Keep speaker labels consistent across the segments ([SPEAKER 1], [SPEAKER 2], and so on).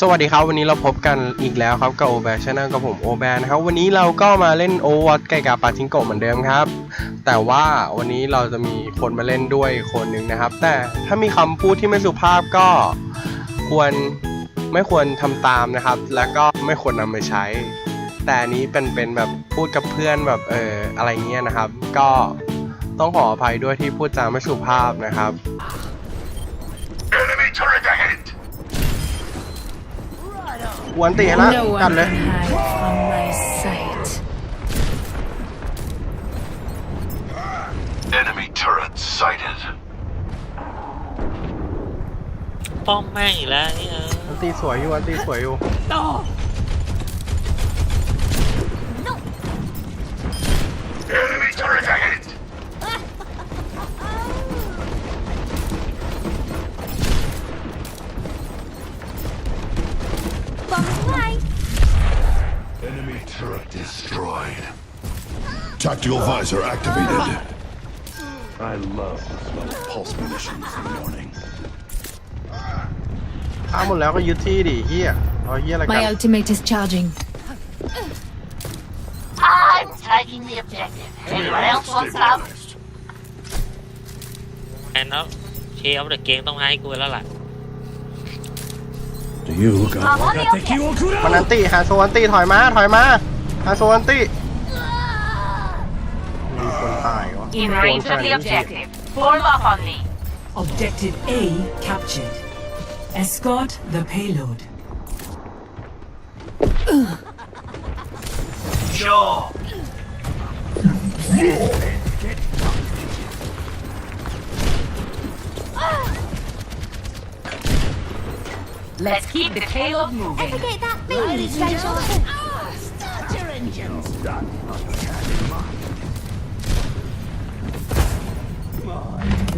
[SPEAKER 1] สวัสดีครับ วันนี้เราพบกันอีกแล้วครับกับโอแบชแนลกับผมโอแบนะครับ วันนี้เราก็มาเล่นโอวัตไก่กาปาทิงโกะเหมือนเดิมครับ แต่ว่าวันนี้เราจะมีคนมาเล่นด้วยคนหนึ่งนะครับ แต่ถ้ามีคำพูดที่ไม่สุภาพก็ควรไม่ควรทำตามนะครับ แล้วก็ไม่ควรนำไปใช้ แต่อันนี้เป็นเป็นแบบพูดกับเพื่อนแบบเอออะไรเงี้ยนะครับ ก็ต้องขออภัยด้วยที่พูดจาไม่สุภาพนะครับ กวนตีให้ละ
[SPEAKER 2] No
[SPEAKER 1] กัด
[SPEAKER 2] one
[SPEAKER 1] เลย
[SPEAKER 2] can hide from my sight.
[SPEAKER 3] Enemy turret sighted.
[SPEAKER 4] ป้อมแม่งอีกแล้วนี่เออ
[SPEAKER 1] อันตีสวยอยู่อันตีสวยอยู่
[SPEAKER 3] Enemy Tactical visor activated. I love the smell of pulse munitions in the morning.
[SPEAKER 1] ถ้าหมดแล้วก็ยึดที่ดิเฮียเอาเฮียอะไรกัน
[SPEAKER 2] My ultimate is charging.
[SPEAKER 5] I'm taking the objective. Anyone else wants some?
[SPEAKER 4] แอนแล้วเชฟเดอะเกมต้องให้กูแล้วล่ะ
[SPEAKER 3] You
[SPEAKER 5] I'm on the objective.
[SPEAKER 1] มันอันตีฮาโซอันตีถอยมาถอยมาฮาโซอันตี
[SPEAKER 5] In range of the objective. Form up on me.
[SPEAKER 6] Objective A captured. Escort the payload.
[SPEAKER 3] Sure.
[SPEAKER 5] Let's keep the payload moving.
[SPEAKER 3] Enemy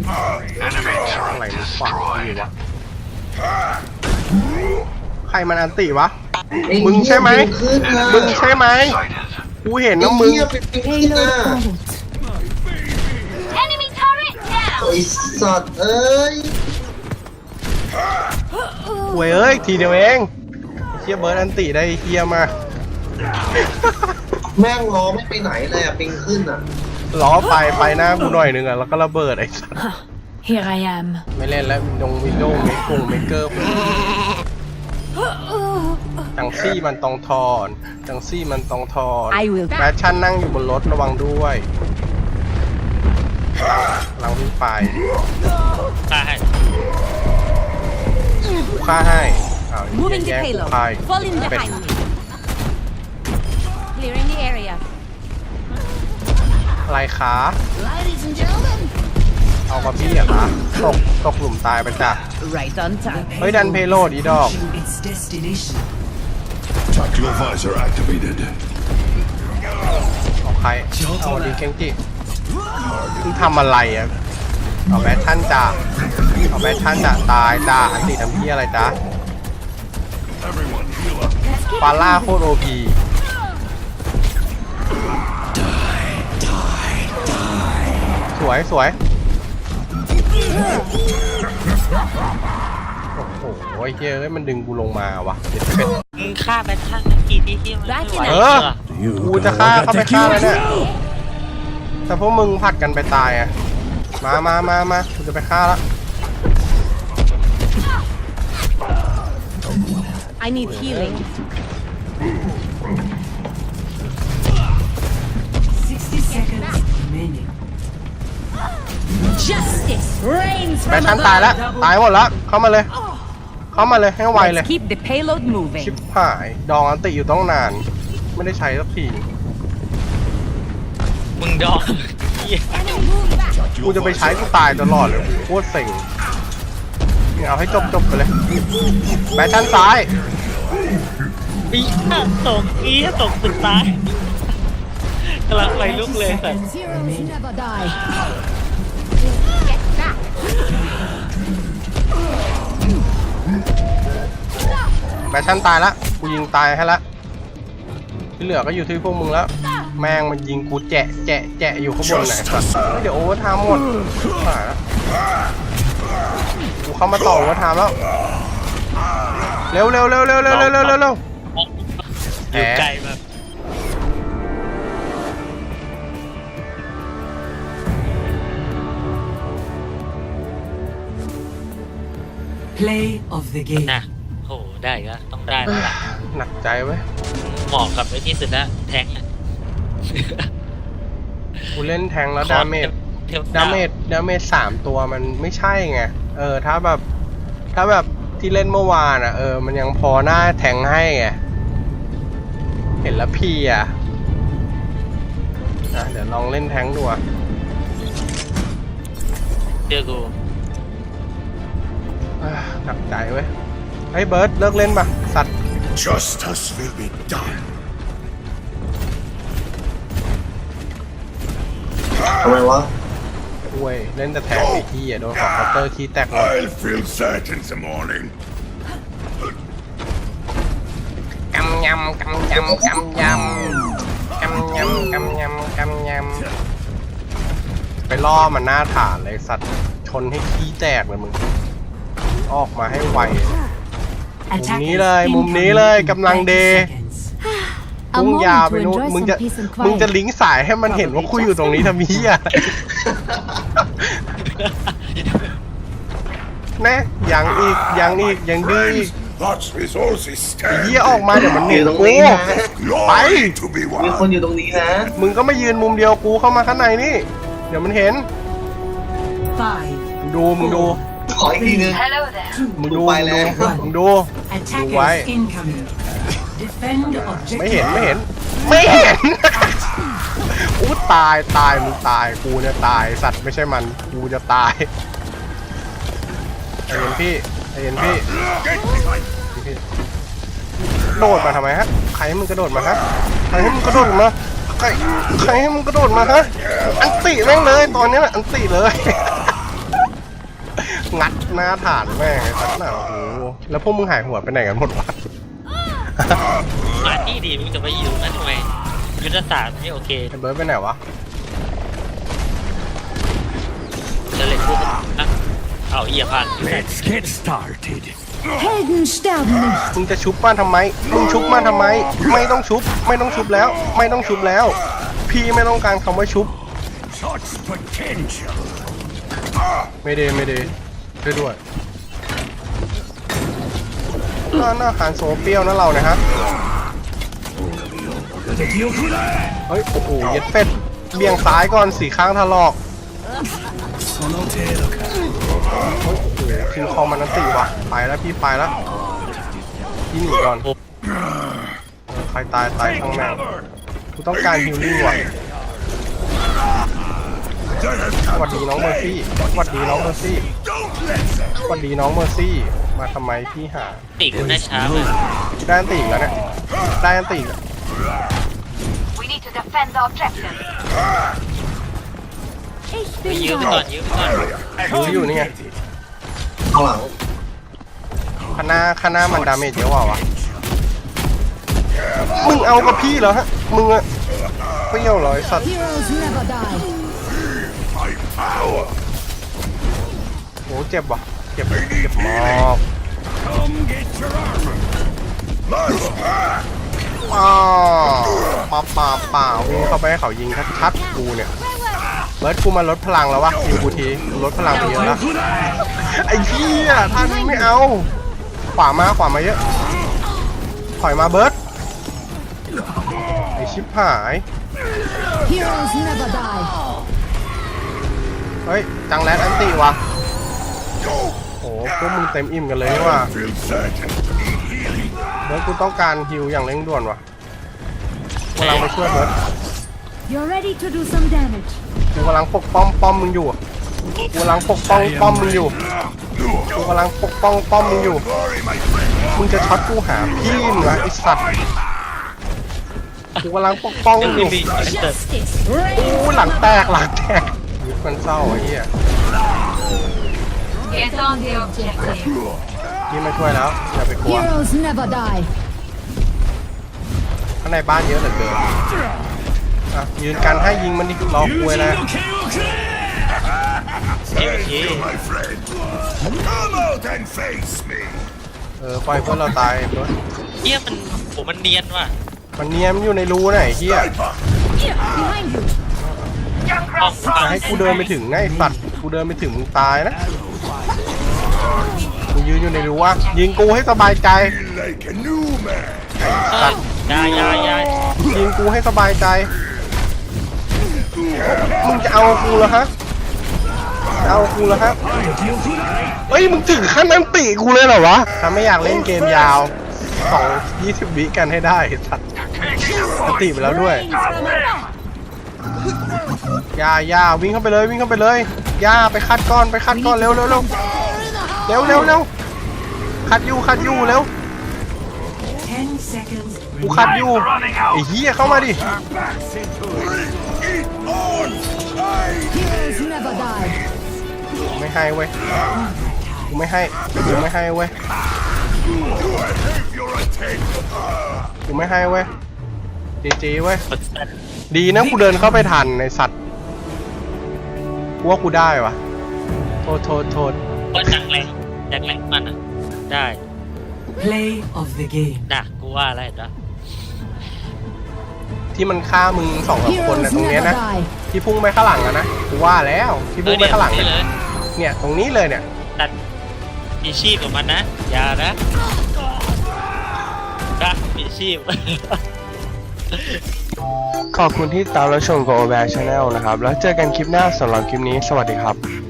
[SPEAKER 1] อะไร
[SPEAKER 3] turret
[SPEAKER 1] มันฝังอยู่
[SPEAKER 3] destroyed.
[SPEAKER 1] วะใครมันอันติวะ มึงใช่ไหม มึงใช่ไหม
[SPEAKER 3] Sighted.
[SPEAKER 1] กูเห็นนะมึง
[SPEAKER 2] Payload out.
[SPEAKER 5] Enemy turret down.
[SPEAKER 7] ไอสัตว์เอ้ย
[SPEAKER 1] หวยเอ้ย ทีเดียวเองเฮียเบิร์ดอันติได้เฮียมาก
[SPEAKER 7] แม่งรอไม่ไปไหนเลยอะปิงขึ้นอะ
[SPEAKER 1] ล้อไปไปหน้ากูหน่อยหนึงอะแล้วก็ระเบิดไอ้สัส
[SPEAKER 2] Here I am.
[SPEAKER 1] ไม่เล่นแล้วยงวินโดว์เมกกงเมกเกอร์จังซี่มันตองทอนจังซี่มันตองทอน
[SPEAKER 2] I will
[SPEAKER 1] แฟชั่นนั่งอยู่บนรถระวังด้วยลังวิ่งไป
[SPEAKER 4] ตาย
[SPEAKER 1] กูฆ่าให้อ้าวแย่งกูฆ่า
[SPEAKER 5] Fall in
[SPEAKER 1] เป็น
[SPEAKER 5] behind me. Clearing the area.
[SPEAKER 1] อะไรคะ
[SPEAKER 5] Ladies and gentlemen.
[SPEAKER 1] เอากับพี่เหรอะคะตกตกหลุมตายไปจ้ะ
[SPEAKER 5] Right on time.
[SPEAKER 1] เฮ้ยดันเพโลดอีดอก
[SPEAKER 6] Approaching its destination.
[SPEAKER 3] Tactical visor activated.
[SPEAKER 1] เอาใครเอาดีเกงจิมึงทำอะไรอะเอาแบทชั่นจ่าเอาแบทชั่นจ่าตายจ้าอันติทำพี่อะไรจ้า
[SPEAKER 3] Everyone heal up.
[SPEAKER 1] ฟาร่าโคตรโอพี วยสวยโอ้โหไอ้เฮ้ยมันดึงกูลงมาวะเด็ดเป็ด
[SPEAKER 4] มึงฆ่าแบททันกี่ทีที่มันไม่ไหว
[SPEAKER 1] เอ
[SPEAKER 4] เอ
[SPEAKER 1] อ
[SPEAKER 4] อ
[SPEAKER 1] กูจะฆ่าเข้าไปฆ่าแล้วเนี่ยแต่พวกมึงผัดกันไปตายอะ มามามามากูจะไปฆ่าละ
[SPEAKER 5] I need healing. Justice reigns
[SPEAKER 1] แบ
[SPEAKER 5] from
[SPEAKER 1] ทชันตายแล้ว ตายหมดแล้ว เข้ามาเลย เข้ามาเลยให้ไวเลย
[SPEAKER 5] Let's keep the payload
[SPEAKER 1] ชิ
[SPEAKER 5] moving.
[SPEAKER 1] บหาย ดองอันติอยู่ต้องนาน ไม่ได้ใช้สักที
[SPEAKER 4] มึงดองเหี้ย
[SPEAKER 1] กูจะไปใช้กูตายตลอดเลยโคตรเซ็งเนี่ยเอาให้จบจบไปเลยแบทชันซ้าย
[SPEAKER 4] ปีหน้าตกอีตกตึกตายกำลังไปลุกเลยแต่
[SPEAKER 2] never die.
[SPEAKER 1] แบชันตายละกูยิงตายให้ละที่เหลือก็อยู่ที่พวกมึงแล้ว แม่งมันยิงกูแจะแจะแจะอยู่ข้างบนไหนสัตว์เดี๋ยวโอเวอร์ไทม์หมดหายแล้วกูเข้ามาต่อโอเวอร์ไทม์แล้ว เร็วเร็วเร็วเร็วเร็วเร็วเร็วเร็วเร็ว
[SPEAKER 4] อยู่ไกลแบบ
[SPEAKER 6] Play of the game.
[SPEAKER 4] นะโหได้ก็ต้องได้แล้วล่ะ
[SPEAKER 1] หนักใจไว้ย
[SPEAKER 4] เหมาะกับไอ้ที่สุดละแทงค์อะ
[SPEAKER 1] กูเล่นแทงแล้วดาเมจ
[SPEAKER 4] เทป
[SPEAKER 1] ดาเมจ ดาเมจสามตัวมันไม่ใช่ไง เออ ถ้าแบบ ถ้าแบบที่เล่นเมื่อวานอะ เออ มันยังพอหน้าแทงให้ไง เห็นแล้วพี่อะ อะ เดี๋ยวลองเล่นแทงดูอะ
[SPEAKER 4] เชื่อกู
[SPEAKER 1] อะหนักใจเว้ยไอ้ยเบิร์ดเลิกเล่นปะสัตว์
[SPEAKER 3] Justice will be done.
[SPEAKER 7] ทำไมวะ
[SPEAKER 1] เว้ยเล่นแต่แทงไอ้ที่อะโดนขอเคาน์เตอร์คีย์แตกหมด
[SPEAKER 3] I'll feel that in the morning.
[SPEAKER 1] กำยำกำยำกำยำกำยำกำยำกำยำไปล่อมันหน้าฐานเลยสัตว์ชนให้ขี้แตกเลยมึง ออกมาให้ไว
[SPEAKER 6] Attackers
[SPEAKER 1] นี้เลยมุมนี้เลย
[SPEAKER 6] incoming in
[SPEAKER 1] กำลัง
[SPEAKER 6] 30
[SPEAKER 1] เด
[SPEAKER 6] seconds.
[SPEAKER 1] พุ่ง
[SPEAKER 2] moment
[SPEAKER 1] ยาว
[SPEAKER 2] to
[SPEAKER 1] ไปนู่น
[SPEAKER 2] enjoy
[SPEAKER 1] มึง
[SPEAKER 2] some
[SPEAKER 1] จะ
[SPEAKER 2] peace and
[SPEAKER 1] มึงจะ
[SPEAKER 2] quiet.
[SPEAKER 1] ลิงก์สายให้มันเห็นว่าคุยอยู่ตรงนี้ทำเหี้ยอะไรแน่ยังอีกยังอีกยังดื้ออีก
[SPEAKER 3] Friends, God's resources
[SPEAKER 1] ไอ้
[SPEAKER 3] stand.
[SPEAKER 1] เหี้ยออกมาเดี๋ยวมัน
[SPEAKER 7] อ
[SPEAKER 1] เห็น
[SPEAKER 7] ยู่ตรง
[SPEAKER 1] กู
[SPEAKER 7] นี้นะ
[SPEAKER 3] Glory to be
[SPEAKER 7] มีคน
[SPEAKER 3] won.
[SPEAKER 7] อยู่ตรงนี้นะ
[SPEAKER 1] มึงก็มายืนมุมเดียวกูเข้ามาข้างในนี่ เดี๋ยวมันเห็น
[SPEAKER 6] Five,
[SPEAKER 1] มึงดูมึงดู
[SPEAKER 7] ขออีกทีนึง
[SPEAKER 5] Hello there.
[SPEAKER 6] two,
[SPEAKER 1] มึงดู
[SPEAKER 7] ไป
[SPEAKER 1] มึง
[SPEAKER 7] แล้
[SPEAKER 1] ดู
[SPEAKER 7] ว
[SPEAKER 1] มึงดู
[SPEAKER 6] attackers
[SPEAKER 1] Right.
[SPEAKER 6] incoming. Defend objective.
[SPEAKER 1] ไม่เห็นไม่เห็น ไม่เห็น อู้ตายตายมึงตายกูเนี่ยตายสัตว์ไม่ใช่มันกูจะตายใจเย็นพี่ใจเย็นพี่
[SPEAKER 3] Get behind.
[SPEAKER 1] พี่ โดดมาทำไมฮะใครให้มึงกระโดดมาฮะใครให้มึงกระโดดมาใครใครให้มึงกระโดดมาฮะอันติแม่งเลยตอนนี้น่ะอันติเลย งัดหน้าฐานแม่งไอ้สัตว์น่ะโอ้โหแล้วพวกมึงหายหัวไปไหนกันหมดวะ
[SPEAKER 4] มาที่ดีมึงจะไปอยู่นั่นทำไมยุทธศาสตร์ไม่โอเค
[SPEAKER 1] ไอ้เบิร์ดไปไหนวะ
[SPEAKER 4] จะเลยพูดนะเอาเอียพัน
[SPEAKER 3] Let's get started.
[SPEAKER 2] Helden sterben nicht.
[SPEAKER 1] มึงจะชุบมาทำไม มึงชุบมาทำไม ไม่ต้องชุบ ไม่ต้องชุบแล้ว ไม่ต้องชุบแล้ว พี่ไม่ต้องการคำว่าชุบ
[SPEAKER 3] Such potential.
[SPEAKER 1] ไม่เดไม่เด ช่วยด้วยน่าหน้าขานโซเปรี้ยวนะเราเนี่ยฮะ เฮ้ย โอ้โห เย็ดเป็ด เบี่ยงซ้ายก่อนสี่ข้างทะลอกโอ้โหคิงคองมันนันติว่ะไปแล้วพี่ไปแล้ว พี่หนีก่อนเออใครตายตายข้างแม่งกูต้องการฮิลลิ่งว่ะ สวัสดีน้องเมอร์ซี่สวัสดีน้องเมอร์ซี่สวัสดีน้องเมอร์ซี่ มาทำไมพี่หา
[SPEAKER 4] ตีกูได้ช้าเลย
[SPEAKER 1] ได้อันตีอีกแล้วเนี่ยได้อันตีอีกแล้ว
[SPEAKER 5] We need to defend the objective.
[SPEAKER 2] Ich
[SPEAKER 4] ไป
[SPEAKER 2] bin
[SPEAKER 4] ยื้อไปก่อน
[SPEAKER 2] da.
[SPEAKER 4] ยื้อไปก่อน
[SPEAKER 1] ดูอยู่นี่ไง
[SPEAKER 7] ข้างหลัง
[SPEAKER 1] ข้างหน้าข้างหน้ามันดาเมจเยอะกว่าวะมึงเอากับพี่เหรอฮะมึงอะเปรี้ยวเหรอไอสัตว์
[SPEAKER 2] Heroes never die.
[SPEAKER 3] My power.
[SPEAKER 1] โหเจ็บว่ะเจ็บเจ็บมาก
[SPEAKER 3] Come get your armor. March back.
[SPEAKER 1] อ้าวป่าป่าป่าวิ่งเข้าไปให้เขายิงชัดๆกูเนี่ยเบิร์ดกูมาลดพลังแล้ววะยิงกูทีลดพลังไปเยอะแล้วไอ้เหี้ยท่านไม่เอา ขวามาขวามาเยอะถอยมาเบิร์ดไอชิบหาย
[SPEAKER 2] Heroes never die.
[SPEAKER 1] เฮ้ย จังแรดอันตีวะโอ้พวกมึงเต็มอิ่มกันเลยนี่ว่ะ
[SPEAKER 3] Feel certain.
[SPEAKER 1] เบิร์ดกูต้องการฮิวอย่างเร่งด่วนว่ะกำลังไปช่วยเบิร์ด
[SPEAKER 2] You're ready to do some damage.
[SPEAKER 1] กูกำลังปกป้องป้อมมึงอยู่อะกูกำลังปกป้องป้อมมึงอยู่กูกำลังปกป้องป้อมมึงอยู่
[SPEAKER 3] Glory, my friend.
[SPEAKER 1] มึงจะช็อตกูหาพี่มึงเหรอไอสัตว์กูกำลังปกป้อง
[SPEAKER 4] ยั
[SPEAKER 1] มึ
[SPEAKER 4] ง
[SPEAKER 1] งอ
[SPEAKER 4] ไม่
[SPEAKER 1] ยู่
[SPEAKER 4] มีเติม
[SPEAKER 2] Justice
[SPEAKER 1] โอ้หลังแตกหลังแตก ยุบกันเศร้าไอ้เหี้ย
[SPEAKER 5] Get on the objective.
[SPEAKER 1] นี่มาช่วยแล้วอย่าไปกลัว
[SPEAKER 2] Heroes never die.
[SPEAKER 1] ข้างในบ้านเยอะเหลือเกินอะยืนกันให้ยิงมันดิรอคุยแล้ว
[SPEAKER 4] เอเค
[SPEAKER 3] My friend. Come out and face me.
[SPEAKER 1] เออปล่อยเพื่อนเราตายเบิร์ด
[SPEAKER 4] เฮียมันโหมันเนียนว่ะ
[SPEAKER 1] มันเนียมนอยู่ในรูไหนเฮีย
[SPEAKER 2] Behind you.
[SPEAKER 4] ออก
[SPEAKER 1] จะให้กูเดินไปถึงไงสัตว์กูเดินไปถึงมึงตายนะกูยืนอยู่ในรูอะยิงกูให้สบายใจ
[SPEAKER 3] Like a new man.
[SPEAKER 4] ยายยายยาย
[SPEAKER 1] ยิงกูให้สบายใจ มึงจะเอากูเหรอฮะจะเอากูเหรอฮะเฮ้ยมึงถึงขั้นนั้นติกูเลยเหรอวะถ้าไม่อยากเล่นเกมยาวสองยี่สิบวิกันให้ได้ไอ้สัตว์สติไปแล้วด้วย ย่าย่าวิ่งเข้าไปเลยวิ่งเข้าไปเลยย่าไปคัดก้อนไปคัดก้อนเร็วเร็วเร็วเร็วเร็วเร็วคัดอยู่คัดอยู่เร็ว
[SPEAKER 6] 10 seconds.
[SPEAKER 1] กูคัดอยู่ไอ้เหี้ยเข้ามาดิ
[SPEAKER 2] Heroes never die.
[SPEAKER 1] ไม่ให้เว้ยกูไม่ให้กูไม่ให้เว้ยกูไม่ให้เว้ยจีจีเว้ย
[SPEAKER 4] ก ดสัตว์
[SPEAKER 1] ดีนะกูเดินเข้าไปทันในสัตว์กูว่ากูได้วะโทษโทษโทษ
[SPEAKER 4] ก็จักแรงจักแรงมันอะ ได้
[SPEAKER 6] Play of the game.
[SPEAKER 4] นะกูว่าอะไรนะ
[SPEAKER 1] ที่มันฆ่ามึงสองสามคน
[SPEAKER 2] Heroes
[SPEAKER 1] นะตรงเนี้ย
[SPEAKER 2] never
[SPEAKER 1] นะ
[SPEAKER 2] die.
[SPEAKER 1] ที่พุ่งไปข้างหลังอะนะกูว่าแล้วที่
[SPEAKER 4] เอ
[SPEAKER 1] พุ่
[SPEAKER 4] อง
[SPEAKER 1] ไป
[SPEAKER 4] เนี่ย
[SPEAKER 1] ข้างหลัง
[SPEAKER 4] นี่
[SPEAKER 1] เนี่ย
[SPEAKER 4] เลย
[SPEAKER 1] เนี่ยตรงนี้เลยเนี่ย
[SPEAKER 4] ตัดมีชีพกับมันนะอย่านะนะมีชีพ
[SPEAKER 1] ขอบคุณที่ตามรับชมกับ o อ b a c Channel นะครับ แล้วเจอกันคลิปหน้าสำหรับคลิปนี้ สวัสดีครับ